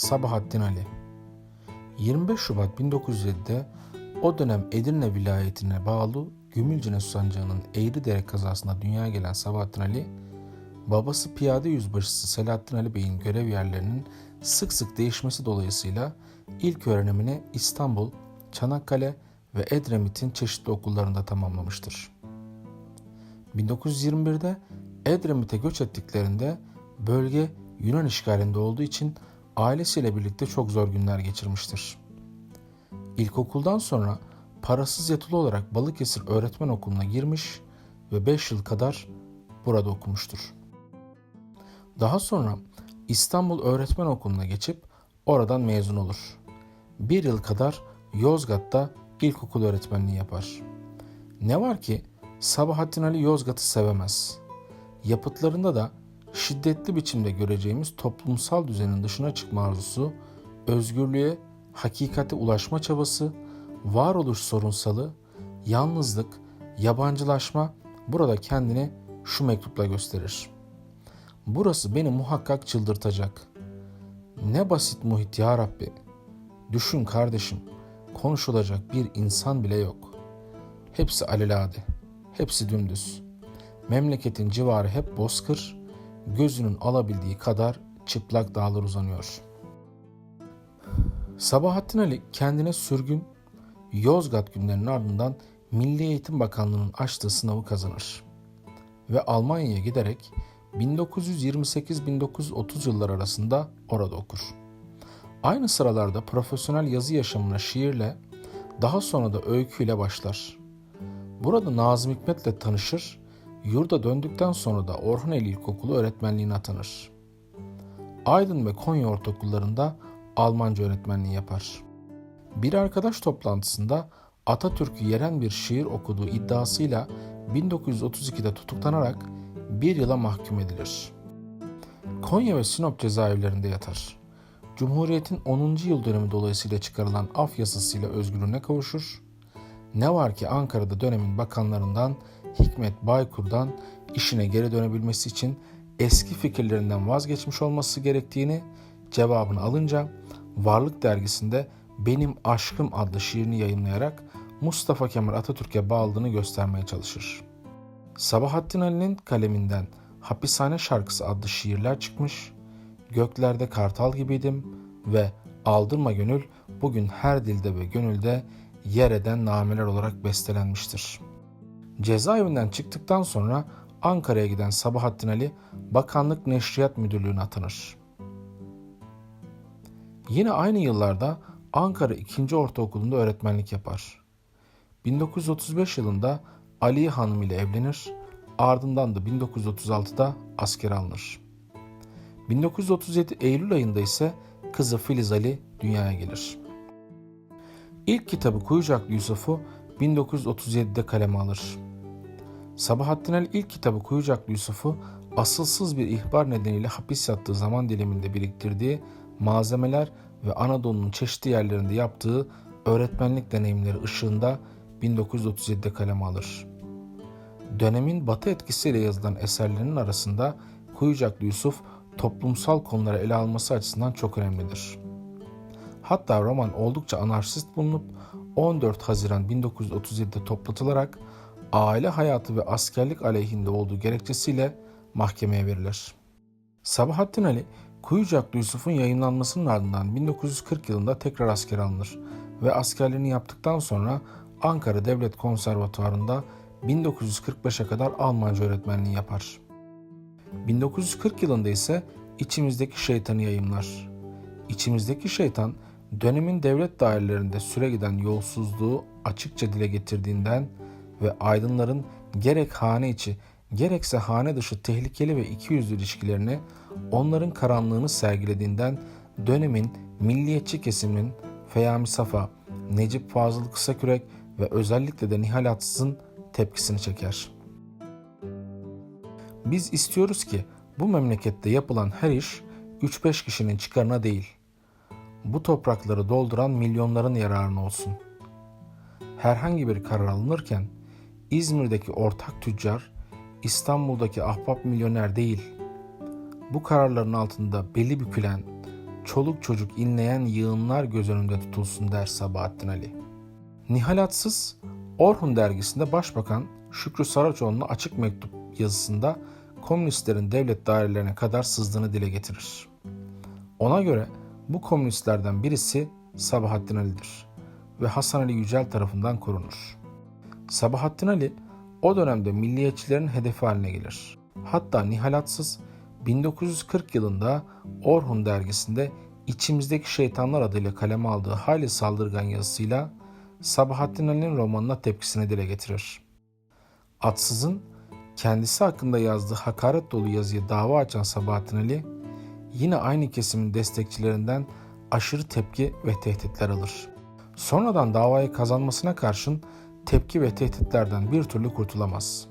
Sabahattin Ali 25 Şubat 1907'de o dönem Edirne vilayetine bağlı Gümülcine Susancağı'nın Eğridere kazasında dünyaya gelen Sabahattin Ali, babası piyade yüzbaşısı Selahattin Ali Bey'in görev yerlerinin sık sık değişmesi dolayısıyla ilk öğrenimini İstanbul, Çanakkale ve Edremit'in çeşitli okullarında tamamlamıştır. 1921'de Edremit'e göç ettiklerinde bölge Yunan işgalinde olduğu için ailesiyle birlikte çok zor günler geçirmiştir. İlkokuldan sonra parasız yatılı olarak Balıkesir Öğretmen Okulu'na girmiş ve 5 yıl kadar burada okumuştur. Daha sonra İstanbul Öğretmen Okulu'na geçip oradan mezun olur. Bir yıl kadar Yozgat'ta ilkokul öğretmenliği yapar. Ne var ki Sabahattin Ali Yozgat'ı sevemez. Yapıtlarında da şiddetli biçimde göreceğimiz toplumsal düzenin dışına çıkma arzusu, özgürlüğe, hakikate ulaşma çabası, varoluş sorunsalı, yalnızlık, yabancılaşma burada kendini şu mektupla gösterir. Burası beni muhakkak çıldırtacak. Ne basit muhit ya Rabbi. Düşün kardeşim, konuşulacak bir insan bile yok. Hepsi alelade, hepsi dümdüz. Memleketin civarı hep bozkır, gözünün alabildiği kadar çıplak dağlar uzanıyor. Sabahattin Ali kendine sürgün Yozgat günlerinin ardından Milli Eğitim Bakanlığı'nın açtığı sınavı kazanır. Ve Almanya'ya giderek 1928-1930 yıllar arasında orada okur. Aynı sıralarda profesyonel yazı yaşamına şiirle, daha sonra da öyküyle başlar. Burada Nazım Hikmet'le tanışır, yurda döndükten sonra da Orhaneli İlkokulu öğretmenliğine atanır. Aydın ve Konya ortaokullarında Almanca öğretmenliği yapar. Bir arkadaş toplantısında Atatürk'ü yeren bir şiir okuduğu iddiasıyla 1932'de tutuklanarak bir yıla mahkum edilir. Konya ve Sinop cezaevlerinde yatar. Cumhuriyet'in 10. yıl dönümü dolayısıyla çıkarılan af yasasıyla özgürlüğüne kavuşur. Ne var ki Ankara'da dönemin bakanlarından Hikmet Baykur'dan işine geri dönebilmesi için eski fikirlerinden vazgeçmiş olması gerektiğini cevabını alınca Varlık dergisinde Benim Aşkım adlı şiirini yayınlayarak Mustafa Kemal Atatürk'e bağlılığını göstermeye çalışır. Sabahattin Ali'nin kaleminden Hapishane Şarkısı adlı şiirler çıkmış, Göklerde Kartal gibiydim ve Aldırma Gönül bugün her dilde ve gönülde yer eden nameler olarak bestelenmiştir. Cezaevinden çıktıktan sonra Ankara'ya giden Sabahattin Ali Bakanlık Neşriyat Müdürlüğü'ne atanır. Yine aynı yıllarda Ankara 2. Ortaokulu'nda öğretmenlik yapar. 1935 yılında Aliye Hanım ile evlenir, ardından da 1936'da asker alınır. 1937 Eylül ayında ise kızı Filiz Ali dünyaya gelir. İlk kitabı Kuyucaklı Yusuf'u 1937'de kaleme alır. Sabahattin Ali ilk kitabı Kuyucaklı Yusuf'u asılsız bir ihbar nedeniyle hapis yattığı zaman diliminde biriktirdiği malzemeler ve Anadolu'nun çeşitli yerlerinde yaptığı öğretmenlik deneyimleri ışığında 1937'de kaleme alır. Dönemin batı etkisiyle yazılan eserlerinin arasında Kuyucaklı Yusuf toplumsal konuları ele alması açısından çok önemlidir. Hatta roman oldukça anarşist bulunup 14 Haziran 1937'de toplatılarak aile hayatı ve askerlik aleyhinde olduğu gerekçesiyle mahkemeye verilir. Sabahattin Ali, Kuyucaklı Yusuf'un yayınlanmasının ardından 1940 yılında tekrar asker alınır ve askerliğini yaptıktan sonra Ankara Devlet Konservatuvarı'nda 1945'e kadar Almanca öğretmenliği yapar. 1940 yılında ise İçimizdeki Şeytanı yayımlar. İçimizdeki Şeytan, dönemin devlet dairelerinde süre giden yolsuzluğu açıkça dile getirdiğinden ve aydınların gerek hane içi gerekse hane dışı tehlikeli ve ikiyüzlü ilişkilerini onların karanlığını sergilediğinden dönemin milliyetçi kesiminin Feyami Safa, Necip Fazıl Kısakürek ve özellikle de Nihal Atsız'ın tepkisini çeker. Biz istiyoruz ki bu memlekette yapılan her iş 3-5 kişinin çıkarına değil, bu toprakları dolduran milyonların yararına olsun. Herhangi bir karar alınırken İzmir'deki ortak tüccar, İstanbul'daki ahbap milyoner değil. Bu kararların altında belli bükülen, çoluk çocuk inleyen yığınlar göz önünde tutulsun der Sabahattin Ali. Nihalatsız Orhun dergisinde Başbakan Şükrü Saraçoğlu'na açık mektup yazısında komünistlerin devlet dairelerine kadar sızdığını dile getirir. Ona göre bu komünistlerden birisi Sabahattin Ali'dir ve Hasan Ali Yücel tarafından korunur. Sabahattin Ali o dönemde milliyetçilerin hedefi haline gelir. Hatta nihalatsız 1940 yılında Orhun dergisinde İçimizdeki Şeytanlar adıyla kaleme aldığı hayli saldırgan yazısıyla Sabahattin Ali'nin romanına tepkisini dile getirir. Atsız'ın kendisi hakkında yazdığı hakaret dolu yazıya dava açan Sabahattin Ali, yine aynı kesimin destekçilerinden aşırı tepki ve tehditler alır. Sonradan davayı kazanmasına karşın tepki ve tehditlerden bir türlü kurtulamaz.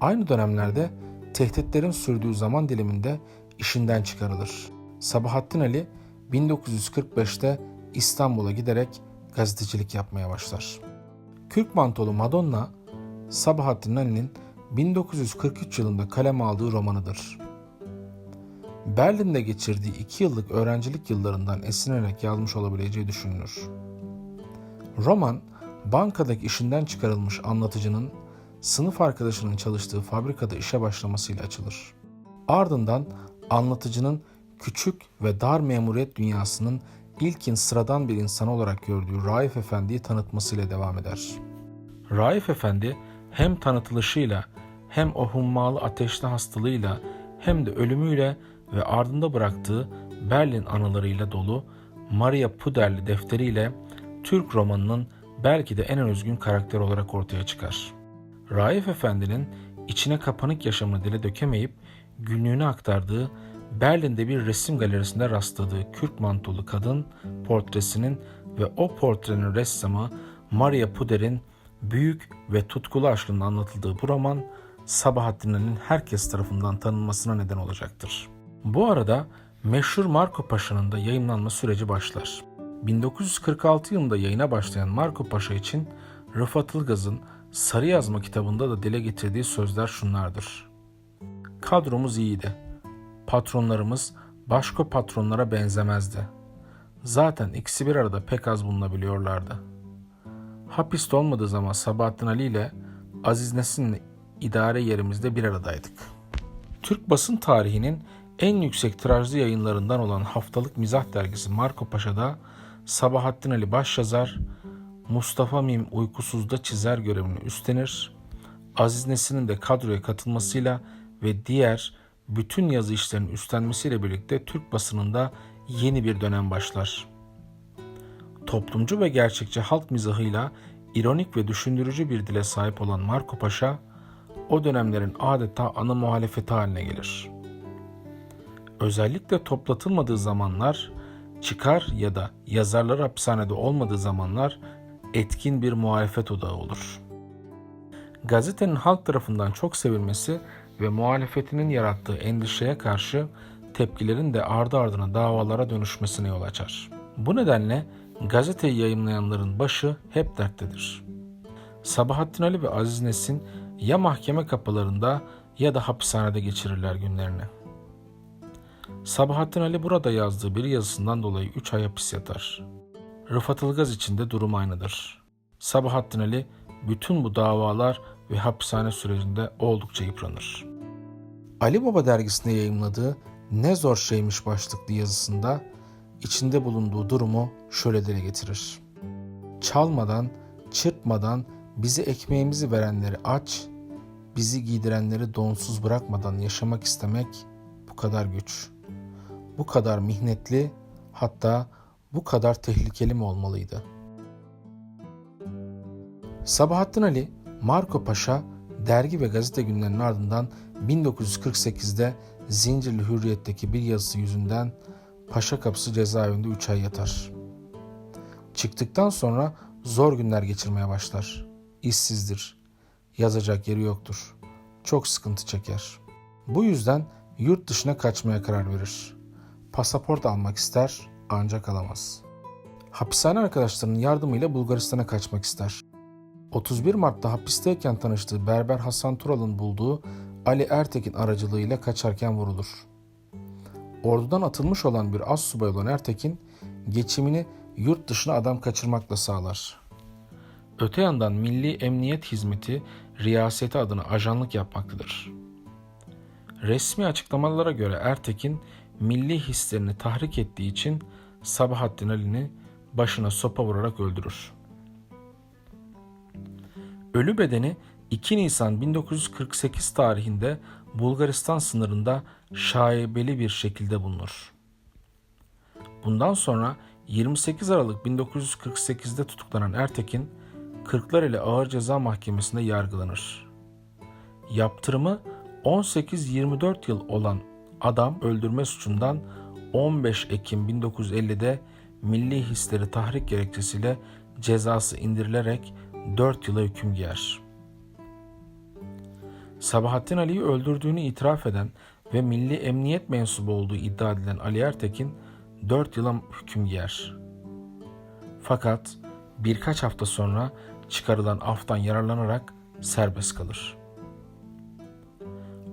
Aynı dönemlerde tehditlerin sürdüğü zaman diliminde işinden çıkarılır. Sabahattin Ali 1945'te İstanbul'a giderek gazetecilik yapmaya başlar. Kürk Mantolu Madonna, Sabahattin Ali'nin 1943 yılında kaleme aldığı romanıdır. Berlin'de geçirdiği iki yıllık öğrencilik yıllarından esinlenerek yazmış olabileceği düşünülür. Roman, bankadaki işinden çıkarılmış anlatıcının sınıf arkadaşının çalıştığı fabrikada işe başlamasıyla açılır. Ardından anlatıcının küçük ve dar memuriyet dünyasının ilkin sıradan bir insan olarak gördüğü Raif Efendi'yi tanıtmasıyla devam eder. Raif Efendi hem tanıtılışıyla hem o hummalı ateşli hastalığıyla hem de ölümüyle ve ardında bıraktığı Berlin anılarıyla dolu Maria Puderli defteriyle Türk romanının belki de en özgün karakter olarak ortaya çıkar. Raif Efendi'nin içine kapanık yaşamını dile dökemeyip günlüğünü aktardığı Berlin'de bir resim galerisinde rastladığı kürk mantolu kadın portresinin ve o portrenin ressamı Maria Puder'in büyük ve tutkulu aşkının anlatıldığı bu roman Sabahattin Ali'nin herkes tarafından tanınmasına neden olacaktır. Bu arada meşhur Marco Paşa'nın da yayınlanma süreci başlar. 1946 yılında yayına başlayan Marco Paşa için Rıfat Ilgaz'ın Sarı Yazma kitabında da dile getirdiği sözler şunlardır. Kadromuz iyiydi. Patronlarımız başka patronlara benzemezdi. Zaten ikisi bir arada pek az bulunabiliyorlardı. Hapiste olmadığı zaman Sabahattin Ali ile Aziz Nesin'le idare yerimizde bir aradaydık. Türk basın tarihinin en yüksek tirajlı yayınlarından olan haftalık mizah dergisi Marco Paşa'da Sabahattin Ali başyazar, Mustafa Mim uykusuzda çizer görevini üstlenir, Aziz Nesin'in de kadroya katılmasıyla ve diğer bütün yazı işlerinin üstlenmesiyle birlikte Türk basınında yeni bir dönem başlar. Toplumcu ve gerçekçi halk mizahıyla ironik ve düşündürücü bir dile sahip olan Marco Paşa, o dönemlerin adeta ana muhalefeti haline gelir. Özellikle toplatılmadığı zamanlar, çıkar ya da yazarlar hapishanede olmadığı zamanlar etkin bir muhalefet odağı olur. Gazetenin halk tarafından çok sevilmesi ve muhalefetinin yarattığı endişeye karşı tepkilerin de ardı ardına davalara dönüşmesine yol açar. Bu nedenle gazeteyi yayımlayanların başı hep derttedir. Sabahattin Ali ve Aziz Nesin ya mahkeme kapılarında ya da hapishanede geçirirler günlerini. Sabahattin Ali burada yazdığı bir yazısından dolayı 3 ay hapis yatar. Rıfat Ilgaz için de durum aynıdır. Sabahattin Ali bütün bu davalar ve hapishane sürecinde oldukça yıpranır. Ali Baba dergisinde yayımladığı Ne Zor Şeymiş başlıklı yazısında içinde bulunduğu durumu şöyle dile getirir. Çalmadan, çırpmadan bizi ekmeğimizi verenleri aç, bizi giydirenleri donsuz bırakmadan yaşamak istemek bu kadar güç. Bu kadar mihnetli, hatta bu kadar tehlikeli mi olmalıydı? Sabahattin Ali, Marco Paşa dergi ve gazete günlerinin ardından 1948'de Zincirli Hürriyet'teki bir yazısı yüzünden Paşa Kapısı cezaevinde 3 ay yatar. Çıktıktan sonra zor günler geçirmeye başlar. İşsizdir. Yazacak yeri yoktur. Çok sıkıntı çeker. Bu yüzden yurt dışına kaçmaya karar verir. Pasaport almak ister ancak alamaz. Hapishane arkadaşlarının yardımıyla Bulgaristan'a kaçmak ister. 31 Mart'ta hapisteyken tanıştığı Berber Hasan Tural'ın bulduğu Ali Ertekin aracılığıyla kaçarken vurulur. Ordudan atılmış olan bir az subay olan Ertekin, geçimini yurt dışına adam kaçırmakla sağlar. Öte yandan Milli Emniyet Hizmeti riyaseti adına ajanlık yapmaktadır. Resmi açıklamalara göre Ertekin, milli hislerini tahrik ettiği için Sabahattin Ali'ni başına sopa vurarak öldürür. Ölü bedeni 2 Nisan 1948 tarihinde Bulgaristan sınırında şaibeli bir şekilde bulunur. Bundan sonra 28 Aralık 1948'de tutuklanan Ertekin, Kırklareli Ağır Ceza Mahkemesi'nde yargılanır. Yaptırımı 18-24 yıl olan adam öldürme suçundan 15 Ekim 1950'de milli hisleri tahrik gerekçesiyle cezası indirilerek 4 yıla hüküm giyer. Sabahattin Ali'yi öldürdüğünü itiraf eden ve milli emniyet mensubu olduğu iddia edilen Ali Ertekin 4 yıla hüküm giyer. Fakat birkaç hafta sonra çıkarılan aftan yararlanarak serbest kalır.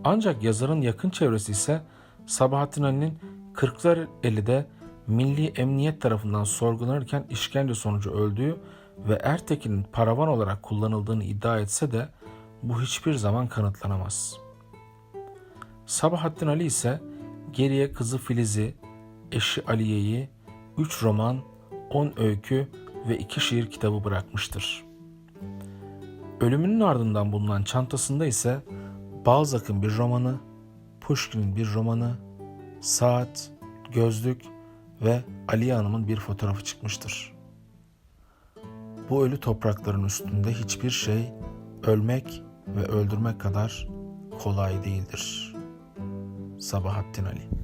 Ancak yazarın yakın çevresi ise Sabahattin Ali'nin Kırklareli'de Milli Emniyet tarafından sorgulanırken işkence sonucu öldüğü ve Ertekin'in paravan olarak kullanıldığını iddia etse de bu hiçbir zaman kanıtlanamaz. Sabahattin Ali ise geriye kızı Filiz'i, eşi Aliye'yi, 3 roman, 10 öykü ve 2 şiir kitabı bırakmıştır. Ölümünün ardından bulunan çantasında ise Balzac'ın bir romanı, Pushkin'in bir romanı, saat, gözlük ve Aliye Hanım'ın bir fotoğrafı çıkmıştır. Bu ölü toprakların üstünde hiçbir şey ölmek ve öldürmek kadar kolay değildir. Sabahattin Ali